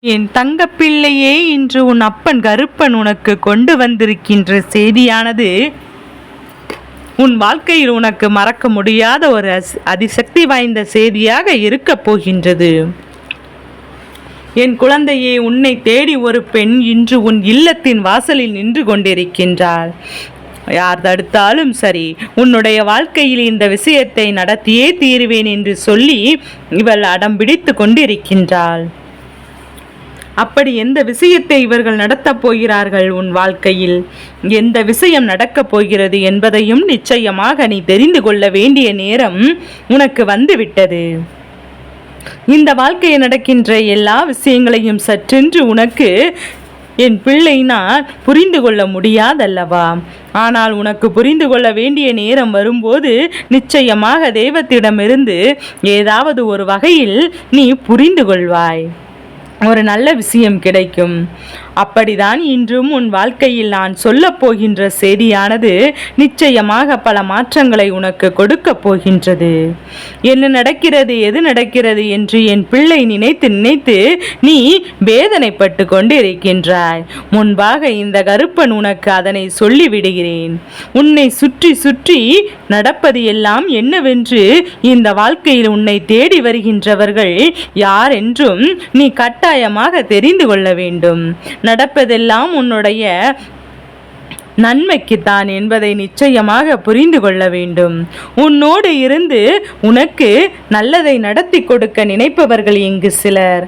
என் தங்கப்பிள்ளையே இன்று உன் அப்பன் கருப்பன் உனக்கு கொண்டு வந்திருக்கின்ற செய்தியானது உன் வாழ்க்கையில் உனக்கு மறக்க முடியாத ஒரு அஸ்- அதிசக்தி வாய்ந்த செய்தியாக இருக்கப் போகின்றது. என் குழந்தையே உன்னை தேடி ஒரு பெண் இன்று உன் இல்லத்தின் வாசலில் நின்று கொண்டிருக்கின்றாள். யார் தடுத்தாலும் சரி உன்னுடைய வாழ்க்கையில் இந்த விஷயத்தை நடத்தியே தீருவேன் என்று சொல்லி இவள் அடம் பிடித்து கொண்டிருக்கின்றாள். அப்படி எந்த விஷயத்தை இவர்கள் நடத்தப் போகிறார்கள் உன் வாழ்க்கையில்? எந்த விஷயம் நடக்கப் போகிறது என்பதையும் நிச்சயமாக நீ தெரிந்து கொள்ள வேண்டிய நேரம் உனக்கு வந்துவிட்டது. இந்த வாழ்க்கையில் நடக்கின்ற எல்லா விஷயங்களையும் சற்றென்று உனக்கு என் பிள்ளை நான் புரிந்து கொள்ள முடியாதல்லவா? ஆனால் உனக்கு புரிந்து கொள்ள வேண்டிய நேரம் வரும்போது நிச்சயமாக தெய்வத்திடமிருந்து ஏதாவது ஒரு வகையில் நீ புரிந்து கொள்வாய். ஒரு நல்ல விஷயம் கிடைக்கும். அப்படிதான் இன்றும் உன் வாழ்க்கையில் நான் சொல்லப் போகின்ற செய்தியானது நிச்சயமாக பல மாற்றங்களை உனக்கு கொடுக்கப் போகின்றது. என்ன நடக்கிறது எது நடக்கிறது என்று என் பிள்ளை நினைத்து நினைத்து நீ வேதனைப்பட்டு கொண்டிருக்கின்றாய். முன்பாக இந்த கருப்பன் உனக்கு அதனை சொல்லிவிடுகிறேன். உன்னை சுற்றி சுற்றி நடப்பது எல்லாம் என்னவென்று இந்த வாழ்க்கையில் உன்னை தேடி வருகின்றவர்கள் யார் என்றும் நீ கட்டாயமாக தெரிந்து கொள்ள வேண்டும். நடப்பதெல்லாம் உன்னுடைய நன்மைக்குத்தான் என்பதை நிச்சயமாக புரிந்து கொள்ள வேண்டும். உன்னோடு இருந்து உனக்கு நல்லதை நடத்தி கொடுக்க நினைப்பவர்கள் இங்கு சிலர்.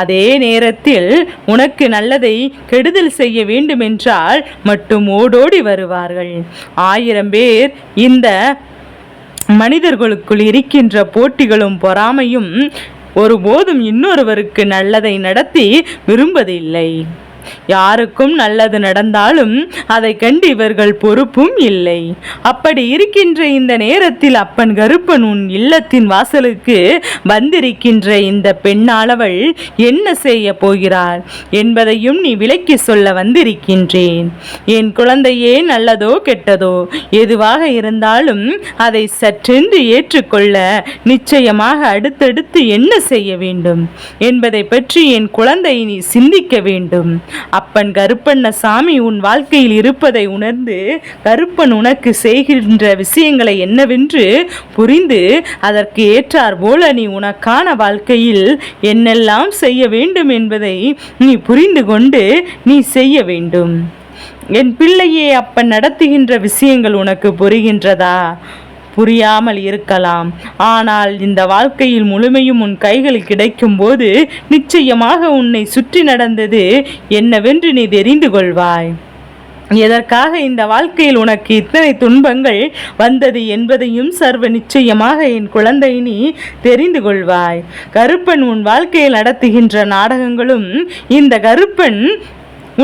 அதே நேரத்தில் உனக்கு நல்லதை கெடுதல் செய்ய வேண்டுமென்றால் மட்டும் ஓடோடி வருவார்கள். ஆயிரம் பேர் இந்த மனிதர்களுக்குள் இருக்கின்ற போட்டிகளும் பொறாமையும் ஒருபோதும் இன்னொருவருக்கு நல்லதை நடத்தி விரும்பதில்லை. யாருக்கும் நல்லது நடந்தாலும் அதை கண்டு இவர்கள் பொறுப்பும் இல்லை. அப்படி இருக்கின்ற இந்த நேரத்தில் அப்பன் கருப்பன் உன் இல்லத்தின் வாசலுக்கு வந்திருக்கின்ற இந்த பெண்ணாளவள் என்ன செய்ய போகிறாள் என்பதையும் நீ விளக்கி சொல்ல வந்திருக்கின்றேன். என் குழந்தையே நல்லதோ கெட்டதோ எதுவாக இருந்தாலும் அதை சற்றென்று ஏற்றுக்கொள்ள நிச்சயமாக அடுத்தடுத்து என்ன செய்ய வேண்டும் என்பதை பற்றி என் குழந்தை நீ சிந்திக்க வேண்டும். அப்பன் கருப்பண்ண சாமி உன் வாழ்க்கையில் இருப்பதை உணர்ந்து கருப்பன் உனக்கு செய்கின்ற விஷயங்களை என்னவென்று புரிந்து அதற்கு ஏற்றார் போல நீ உனக்கான வாழ்க்கையில் என்னெல்லாம் செய்ய வேண்டும் என்பதை நீ புரிந்து கொண்டு நீ செய்ய வேண்டும். என் பிள்ளையே அப்பன் நடத்துகின்ற விஷயங்கள் உனக்கு புரிகின்றதா? புரியாமல் இருக்கலாம். ஆனால் இந்த வாழ்க்கையில் முழுமையும் உன் கைகளில் கிடைக்கும்போது நிச்சயமாக உன்னை சுற்றி நடந்தது என்னவென்று நீ தெரிந்து கொள்வாய். எதற்காக இந்த வாழ்க்கையில் உனக்கு இத்தனை துன்பங்கள் வந்தது என்பதையும் சர்வ நிச்சயமாக என் குழந்தை நீ தெரிந்து கொள்வாய். கருப்பன் உன் வாழ்க்கையில் நடத்துகின்ற நாடகங்களும் இந்த கருப்பன்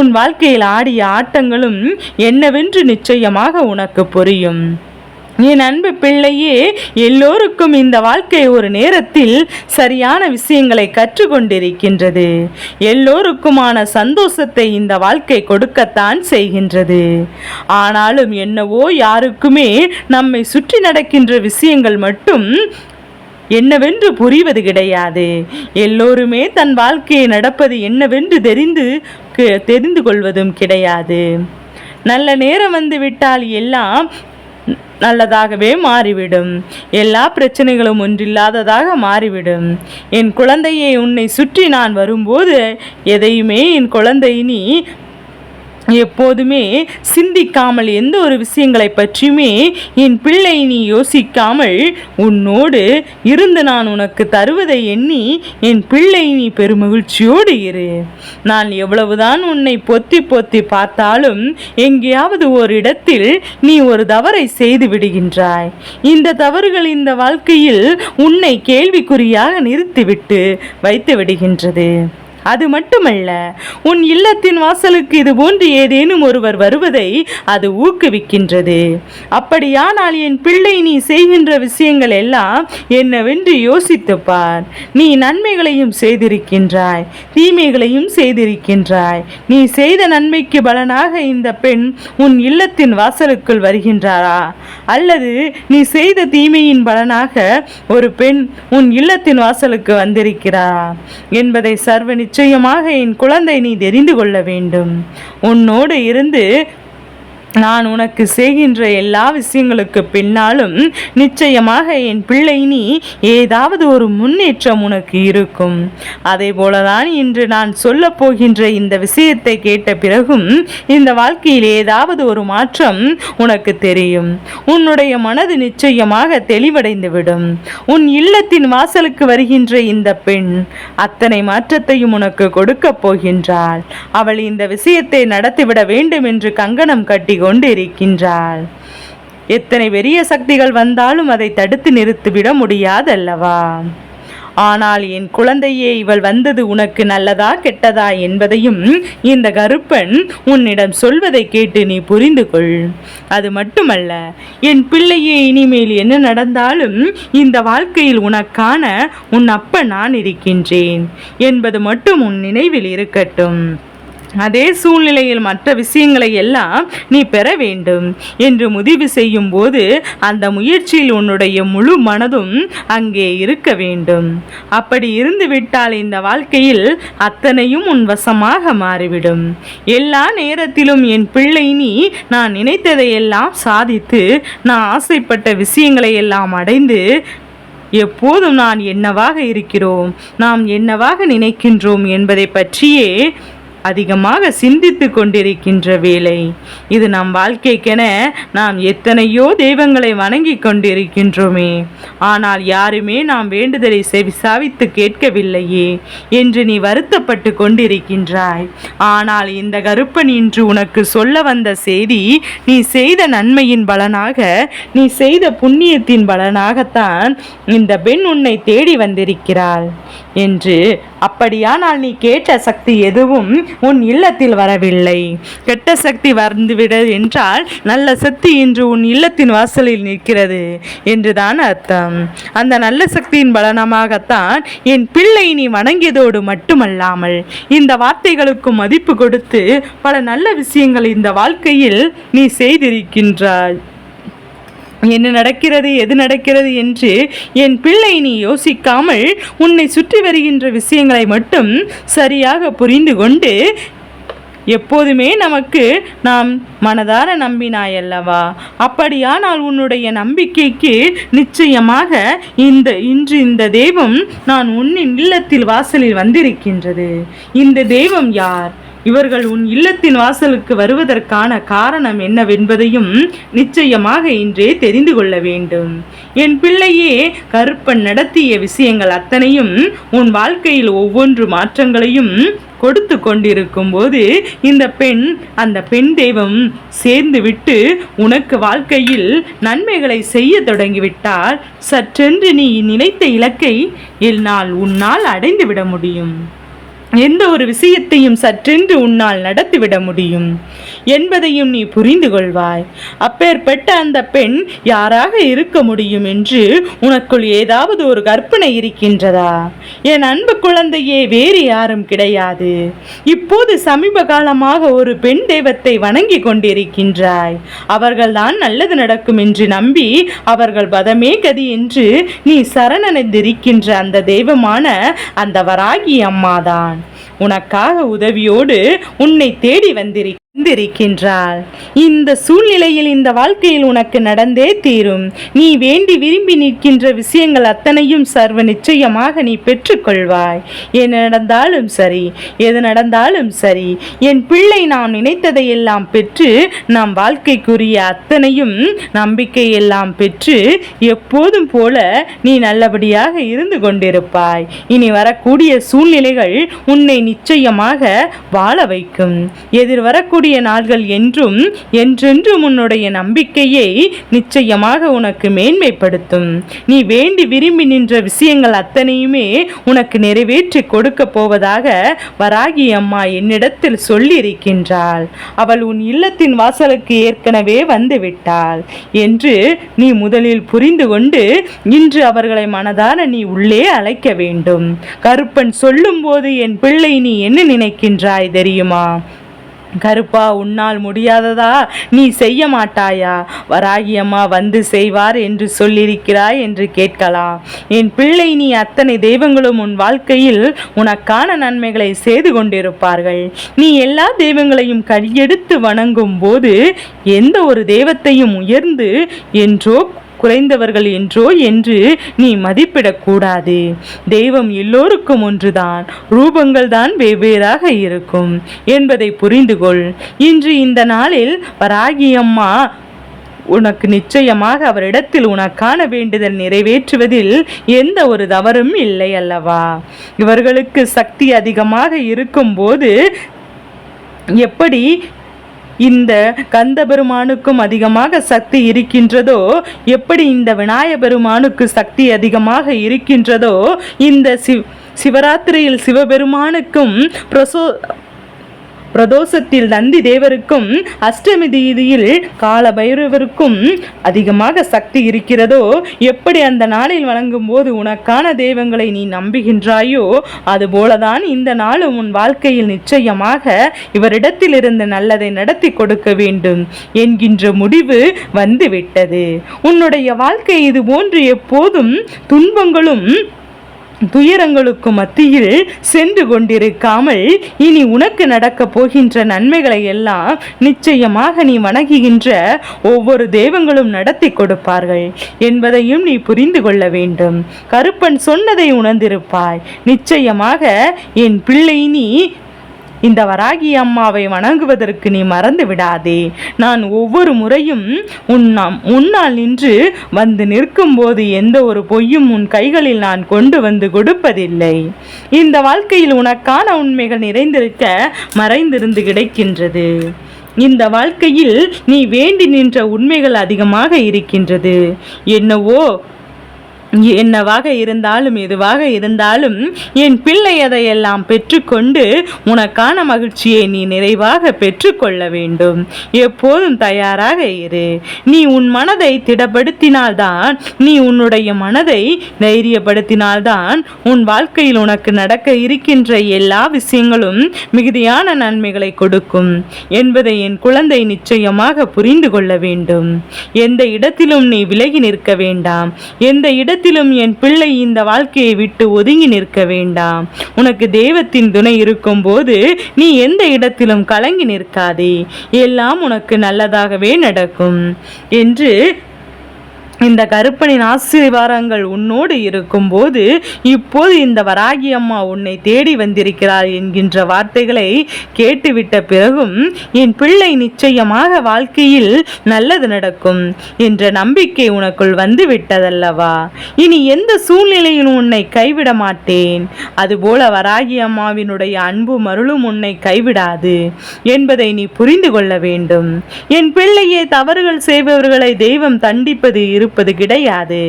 உன் வாழ்க்கையில் ஆடிய ஆட்டங்களும் என்னவென்று நிச்சயமாக உனக்கு புரியும். என் அன்பு பிள்ளையே எல்லோருக்கும் இந்த வாழ்க்கை ஒரு நேரத்தில் சரியான விஷயங்களை கற்றுக்கொண்டிருக்கின்றது. எல்லோருக்குமான சந்தோஷத்தை இந்த வாழ்க்கை கொடுக்கத்தான் செய்கின்றது. ஆனாலும் என்னவோ யாருக்குமே நம்மை சுற்றி நடக்கின்ற விஷயங்கள் மட்டும் என்னவென்று புரிவது கிடையாது. எல்லோருமே தன் வாழ்க்கையை நடப்பது என்னவென்று தெரிந்து தெரிந்து கொள்வதும் கிடையாது. நல்ல நேரம் வந்து விட்டால் எல்லாம் நல்லதாகவே மாறிவிடும். எல்லா பிரச்சனைகளும் ஒன்றில்லாததாக மாறிவிடும். என் குழந்தையை உன்னை சுற்றி நான் வரும்போது எதையுமே என் குழந்தை நீ எப்போதுமே சிந்திக்காமல் எந்த ஒரு விஷயங்களை பற்றியுமே என் பிள்ளை நீ யோசிக்காமல் உன்னோடு இருந்து நான் உனக்கு தருவதை எண்ணி என் பிள்ளை நீ பெருமகிழ்ச்சியோடு இரு. நான் எவ்வளவுதான் உன்னை பொத்தி பொத்தி பார்த்தாலும் எங்கேயாவது ஒரு இடத்தில் நீ ஒரு தவறை செய்து விடுகின்றாய். இந்த தவறுகள் இந்த வாழ்க்கையில் உன்னை கேள்விக்குறியாக நிறுத்திவிட்டு வைத்து விடுகின்றது. அது மட்டுமல்ல உன் இல்லத்தின் வாசலுக்கு இது போன்று ஏதேனும் ஒருவர் வருவதை அது ஊக்குவிக்கின்றது. அப்படியானால் என் பிள்ளை நீ செய்கின்ற விஷயங்கள் எல்லாம் என்னவென்று யோசித்துப்பார். நீ நன்மைகளையும் செய்திருக்கின்றாய் தீமைகளையும் செய்திருக்கின்றாய். நீ செய்த நன்மைக்கு பலனாக இந்த பெண் உன் இல்லத்தின் வாசலுக்குள் வருகின்றாரா? அல்லது நீ செய்த தீமையின் பலனாக ஒரு பெண் உன் இல்லத்தின் வாசலுக்கு வந்திருக்கிறாரா என்பதை சர்வ நிச்சயமாக என் குழந்தை நீ தெரிந்து கொள்ள வேண்டும். உன்னோடு இருந்து நான் உனக்கு செய்கின்ற எல்லா விஷயங்களுக்கு பின்னாலும் நிச்சயமாக என் பிள்ளை நீ ஏதாவது ஒரு முன்னேற்றம் உனக்கு இருக்கும். அதே போலதான் இன்று நான் சொல்ல போகின்ற இந்த விஷயத்தை கேட்ட பிறகும் இந்த வாழ்க்கையில் ஏதாவது ஒரு மாற்றம் உனக்கு தெரியும். உன்னுடைய மனது நிச்சயமாக தெளிவடைந்துவிடும். உன் இல்லத்தின் வாசலுக்கு வருகின்ற இந்த பெண் அத்தனை மாற்றத்தையும் உனக்கு கொடுக்கப் போகின்றாள். அவள் இந்த விஷயத்தை நடத்திவிட வேண்டும் என்று கங்கணம் கட்டி கொண்டு இருக்கின்றாள் எத்தனை பெரிய சக்திகள் வந்தாலும் அதை தடுத்து நிறுத்திவிட முடியாதல்லவா? ஆனால் என் குழந்தையே இவள் வந்தது உனக்கு நல்லதா கெட்டதா என்பதையும் இந்த கருப்பன் உன்னிடம் சொல்வதை கேட்டு நீ புரிந்து கொள். அது மட்டுமல்ல என் பிள்ளையே இனிமேல் என்ன நடந்தாலும் இந்த வாழ்க்கையில் உனக்கான உன் அப்ப நான் இருக்கின்றேன் என்பது மட்டும் உன் நினைவில் இருக்கட்டும். அதே சூழ்நிலையில் மற்ற விஷயங்களை எல்லாம் நீ பெற வேண்டும் என்று முடிவு செய்யும் போது அந்த முயற்சியில் உன்னுடைய முழு மனதும் அங்கே இருக்க வேண்டும். அப்படி இருந்து விட்டால் இந்த வாழ்க்கையில் அத்தனையும் உன் வசமாக மாறிவிடும். எல்லா நேரத்திலும் என் பிள்ளை நீ நான் நினைத்ததையெல்லாம் சாதித்து நான் ஆசைப்பட்ட விஷயங்களை எல்லாம் அடைந்து எப்போதும் நான் என்னவாக இருக்கிறோம் நாம் என்னவாக நினைக்கின்றோம் என்பதை பற்றியே அதிகமாக சிந்தித்து கொண்டிருக்கின்ற வேலை இது நம் வாழ்க்கைக்கென நாம் எத்தனையோ தெய்வங்களை வணங்கி கொண்டிருக்கின்றோமே. ஆனால் யாருமே நாம் வேண்டுதலை செவிசாவித்து கேட்கவில்லையே என்று நீ வருத்தப்பட்டு கொண்டிருக்கின்றாய். ஆனால் இந்த கருப்பன் இன்று உனக்கு சொல்ல வந்த செய்தி நீ செய்த நன்மையின் பலனாக நீ செய்த புண்ணியத்தின் பலனாகத்தான் இந்த பெண் உன்னை தேடி வந்திருக்கிறாள். என்று அப்படியானால் நீ கேட்ட சக்தி எதுவும் உன் இல்லத்தில் வரவில்லை. கெட்ட சக்தி வந்துவிட என்றால் நல்ல சக்தி இன்று உன் இல்லத்தின் வாசலில் நிற்கிறது என்றுதான் அர்த்தம். அந்த நல்ல சக்தியின் பலனமாகத்தான் என் பிள்ளை நீ வணங்கியதோடு மட்டுமல்லாமல் இந்த வார்த்தைகளுக்கு மதிப்பு கொடுத்து பல நல்ல விஷயங்கள் இந்த வாழ்க்கையில் நீ செய்திருக்கின்றாய். என்ன நடக்கிறது எது நடக்கிறது என்று என் பிள்ளை நீ யோசிக்காமல் உன்னை சுற்றி வருகின்ற விஷயங்களை மட்டும் சரியாக புரிந்து கொண்டு எப்போதுமே நமக்கு நாம் மனதார நம்பினாய் அல்லவா அப்படியானால் உன்னுடைய நம்பிக்கைக்கு நிச்சயமாக இந்த இன்று இந்த தெய்வம் நான் உன்னின் இல்லத்தில் வாசலில் வந்திருக்கின்றது. இந்த தெய்வம் யார்? இவர்கள் உன் இல்லத்தின் வாசலுக்கு வருவதற்கான காரணம் என்னவென்பதையும் நிச்சயமாக இன்றே தெரிந்து கொள்ள வேண்டும். என் பிள்ளையே கருப்பன் நடத்திய விஷயங்கள் அத்தனையும் உன் வாழ்க்கையில் ஒவ்வொன்று மாற்றங்களையும் கொடுத்து கொண்டிருக்கும் போது இந்த பெண் அந்த பெண் தெய்வம் சேர்ந்து விட்டு உனக்கு வாழ்க்கையில் நன்மைகளை செய்ய தொடங்கிவிட்டால் சற்றென்று நீ நினைத்த இலக்கை என்னால் உன்னால் அடைந்துவிட முடியும். எந்த ஒரு விஷயத்தையும் சற்றென்று உன்னால் நடத்திவிட முடியும். என்பதையும் நீ புரிந்து கொள்வாய். அப்பேற்பட்ட அந்த பெண் யாராக இருக்க முடியும் என்று உனக்குள் ஏதாவது ஒரு கற்பனை இருக்கின்றதா? என் அன்பு குழந்தையே வேறு யாரும் கிடையாது. இப்போது சமீப காலமாக ஒரு பெண் தெய்வத்தை வணங்கி கொண்டிருக்கின்றாய். அவர்கள்தான் நல்லது நடக்கும் என்று நம்பி அவர்கள் பதமே கதி என்று நீ சரணடைந்திருக்கின்ற அந்த தெய்வமான அந்த வராகி அம்மாதான். உனக்காக உதவியோடு உன்னை தேடி வந்திருக்க இருக்கின்றாள் இந்த சூழ்நிலையில் இந்த வாழ்க்கையில் உனக்கு நடந்தே தீரும். நீ வேண்டி விரும்பி நிற்கின்ற விஷயங்கள் அத்தனையும் சர்வ நிச்சயமாக நீ பெற்றுக்கொள்வாய். என்ன நடந்தாலும் சரி எது நடந்தாலும் சரி என் பிள்ளை நாம் நினைத்ததை எல்லாம் பெற்று நாம் வாழ்க்கைக்குரிய அத்தனையும் நம்பிக்கை எல்லாம் பெற்று எப்போதும் போல நீ நல்லபடியாக இருந்து கொண்டிருப்பாய். இனி வரக்கூடிய சூழ்நிலைகள் உன்னை நிச்சயமாக வாழ வைக்கும். எதிர்வரக்கூடிய வரக்கூடிய நாள்கள் என்றும் என்றென்றும் உன்னுடைய நம்பிக்கையை நிச்சயமாக உனக்கு மேன்மைப்படுத்தும். நீ வேண்டி விரும்பி நின்ற விஷயங்கள் அத்தனையுமே உனக்கு நிறைவேற்றி கொடுக்க போவதாக வராகி அம்மா என்னிடத்தில் சொல்லியிருக்கின்றாள். அவள் உன் இல்லத்தின் வாசலுக்கு ஏற்கனவே வந்து விட்டாள் என்று நீ முதலில் புரிந்து கொண்டு இன்று அவர்களை மனதார நீ உள்ளே அழைக்க வேண்டும். கருப்பன் சொல்லும்போது என் பிள்ளை நீ என்ன நினைக்கின்றாய் தெரியுமா? கருப்பா உன்னால் முடியாததா? நீ செய்ய மாட்டாயா? வராகி அம்மா வந்து செய்வார் என்று சொல்லியிருக்கிறாய் என்று கேட்கலாம். என் பிள்ளை நீ அத்தனை தெய்வங்களும் உன் வாழ்க்கையில் உனக்கான நன்மைகளை செய்து கொண்டிருப்பார்கள். நீ எல்லா தெய்வங்களையும் கையெடுத்து வணங்கும் போது எந்த ஒரு தெய்வத்தையும் உயர்ந்து என்றோ குறைந்தவர்கள் என்றோ என்று நீ மதிப்பிடக்கூடாது. தெய்வம் எல்லோருக்கும் ஒன்றுதான். ரூபங்கள் தான் வெவ்வேறாக இருக்கும் என்பதை புரிந்து கொள் இன்று இந்த நாளில் வராகி அம்மா உனக்கு நிச்சயமாக அவரிடத்தில் உனக்கான வேண்டுதல் நிறைவேற்றுவதில் எந்த ஒரு தவறும் இல்லை அல்லவா? இவர்களுக்கு சக்தி அதிகமாக இருக்கும்போது எப்படி இந்த கந்த பெருமானுக்கும் அதிகமாக சக்தி இருக்கின்றதோ எப்படி இந்த விநாய பெருமானுக்கு சக்தி அதிகமாக இருக்கின்றதோ இந்த சிவ சிவராத்திரியில் சிவபெருமானுக்கும் பிரசோ பிரதோஷத்தில் நந்தி தேவருக்கும் அஷ்டமி தீதியில் கால பைரவருக்கும் அதிகமாக சக்தி இருக்கிறதோ எப்படி அந்த நாளில் வணங்கும் போது உனக்கான தெய்வங்களை நீ நம்புகின்றாயோ அதுபோலதான் இந்த நாளும் உன் வாழ்க்கையில் நிச்சயமாக இவரிடத்திலிருந்து நல்லதை நடத்தி கொடுக்க வேண்டும் என்கின்ற முடிவு வந்துவிட்டது. உன்னுடைய வாழ்க்கை இது போன்று எப்போதும் துன்பங்களும் துயரங்களுக்கு மத்தியில் சென்று கொண்டிருக்காமல் இனி உனக்கு நடக்கப் போகின்ற நன்மைகளை எல்லாம் நிச்சயமாக நீ வணங்குகின்ற ஒவ்வொரு தெய்வங்களும் நடத்தி கொடுப்பார்கள் என்பதையும் நீ புரிந்து கொள்ள வேண்டும். கருப்பன் சொன்னதை உணர்ந்திருப்பாய். நிச்சயமாக என் பிள்ளை நீ இந்த வராகி அம்மாவை வணங்குவதற்கு நீ மறந்து விடாதே. நான் ஒவ்வொரு முறையும் உன்னாம் முன்னால் நின்று வந்து நிற்கும்போது எந்த ஒரு பொய்யும் உன் கைகளில் நான் கொண்டு வந்து கொடுப்பதில்லை. இந்த வாழ்க்கையில் உனக்கான உண்மைகள் நிறைந்திருக்க மறைந்திருந்து கிடைக்கின்றது. இந்த வாழ்க்கையில் நீ வேண்டி நின்ற உண்மைகள் அதிகமாக இருக்கின்றது. என்னவோ என்னவாக இருந்தாலும் எதுவாக இருந்தாலும் என் பிள்ளை அதையெல்லாம் பெற்றுக்கொண்டு உனக்கான மகிழ்ச்சியை நீ நிறைவாக பெற்றுக்கொள்ள வேண்டும். எப்போதும் தயாராக இரு. நீ உன் மனதை திடப்படுத்தினால்தான் நீ உன்னுடைய மனதை தைரியப்படுத்தினால்தான் உன் வாழ்க்கையில் உனக்கு நடக்க இருக்கின்ற எல்லா விஷயங்களும் மிகுதியான நன்மைகளை கொடுக்கும் என்பதை என் குழந்தை நிச்சயமாக புரிந்து கொள்ள வேண்டும். எந்த இடத்திலும் நீ விலகி நிற்க வேண்டாம். எந்த இடத்திலும் என் பிள்ளை இந்த வாழ்க்கையை விட்டு ஒதுங்கி நிற்க வேண்டாம். உனக்கு தெய்வத்தின் துணை இருக்கும்போது நீ எந்த இடத்திலும் கலங்கி நிற்காதே. எல்லாம் உனக்கு நல்லதாகவே நடக்கும். என்று இந்த கருப்பனின் ஆசீர்வாதங்கள் உன்னோடு இருக்கும்போது இப்போது இந்த வராகி அம்மா உன்னை தேடி வந்திருக்கிறார் என்கின்ற வார்த்தைகளை கேட்டுவிட்ட பிறகும் என் பிள்ளை நிச்சயமாக வாழ்க்கையில் நல்லது நடக்கும் என்ற நம்பிக்கை உனக்குள் வந்து விட்டதல்லவா இனி எந்த சூழ்நிலையிலும் உன்னை கைவிட மாட்டேன். அதுபோல வராகி அம்மாவினுடைய அன்பு மருளும் உன்னை கைவிடாது என்பதை நீ புரிந்து கொள்ள வேண்டும். என் பிள்ளையே தவறுகள் செய்பவர்களை தெய்வம் தண்டிப்பது இருப்பது கிடையாது.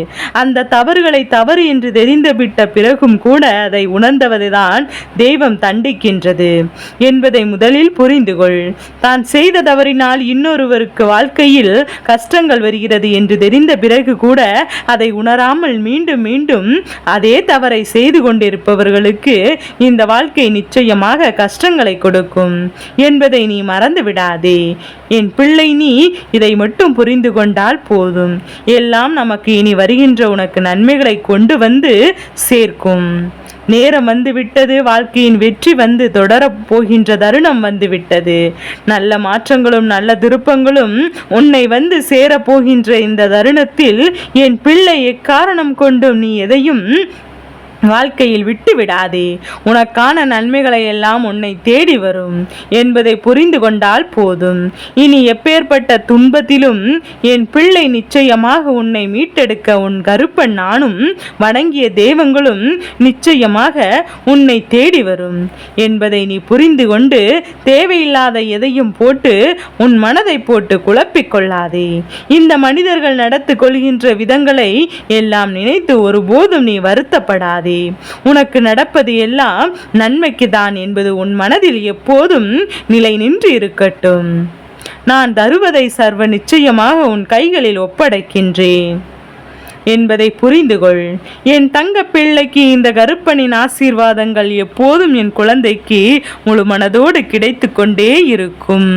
அந்த தவறுகளை தவறு என்று தெரிந்துவிட்ட பிறகும் கூட அதை உணர்ந்தவதுதான் தெய்வம் தண்டிக்கின்றது என்பதை முதலில் புரிந்து கொள். தான் செய்த தவறினால் இன்னொருவருக்கு வாழ்க்கையில் கஷ்டங்கள் வருகிறது என்று தெரிந்த பிறகு கூட அதை உணராமல் மீண்டும் மீண்டும் அதே தவறை செய்து கொண்டிருப்பவர்களுக்கு இந்த வாழ்க்கை நிச்சயமாக கஷ்டங்களை கொடுக்கும் என்பதை நீ மறந்து விடாதே என் பிள்ளை நீ இதை மட்டும் புரிந்து கொண்டால் போதும். எல்லாம் நமக்கு இனி வருகின்ற உனக்கு நன்மைகளை கொண்டு வந்து சேர்க்கும். நேரம் வந்து விட்டது வாழ்க்கையின் வெற்றி வந்து தொடரப் போகின்ற தருணம் வந்து விட்டது. நல்ல மாற்றங்களும் நல்ல திருப்பங்களும் உன்னை வந்து சேரப்போகின்ற இந்த தருணத்தில் என் பிள்ளை எக்காரணம் கொண்டும் நீ எதையும் வாழ்க்கையில் விட்டுவிடாதே. உனக்கான நன்மைகளை எல்லாம் உன்னை தேடி வரும். என்பதை புரிந்து கொண்டால் போதும். இனி எப்பேற்பட்ட துன்பத்திலும் என் பிள்ளை நிச்சயமாக உன்னை மீட்டெடுக்க உன் கருப்பன் நானும் வணங்கிய தெய்வங்களும் நிச்சயமாக உன்னை தேடி வரும். என்பதை நீ புரிந்து கொண்டு தேவையில்லாத எதையும் போட்டு உன் மனதை போட்டு குழப்பிக் கொள்ளாதே. இந்த மனிதர்கள் நடத்து கொள்கின்ற விதங்களை எல்லாம் நினைத்து ஒருபோதும் நீ வருத்தப்படாதே. உனக்கு நடப்பது எல்லாம் நன்மைக்கு தான் என்பது உன் மனதில் எப்போதும் நிலை நின்று இருக்கட்டும். நான் தருவதை சர்வ நிச்சயமாக உன் கைகளில் ஒப்படைக்கின்றேன். என்பதை புரிந்துகொள் என் தங்க பிள்ளைக்கு இந்த கருப்பனின் ஆசீர்வாதங்கள் எப்போதும் என் குழந்தைக்கு முழு மனதோடு கிடைத்து கொண்டே இருக்கும்.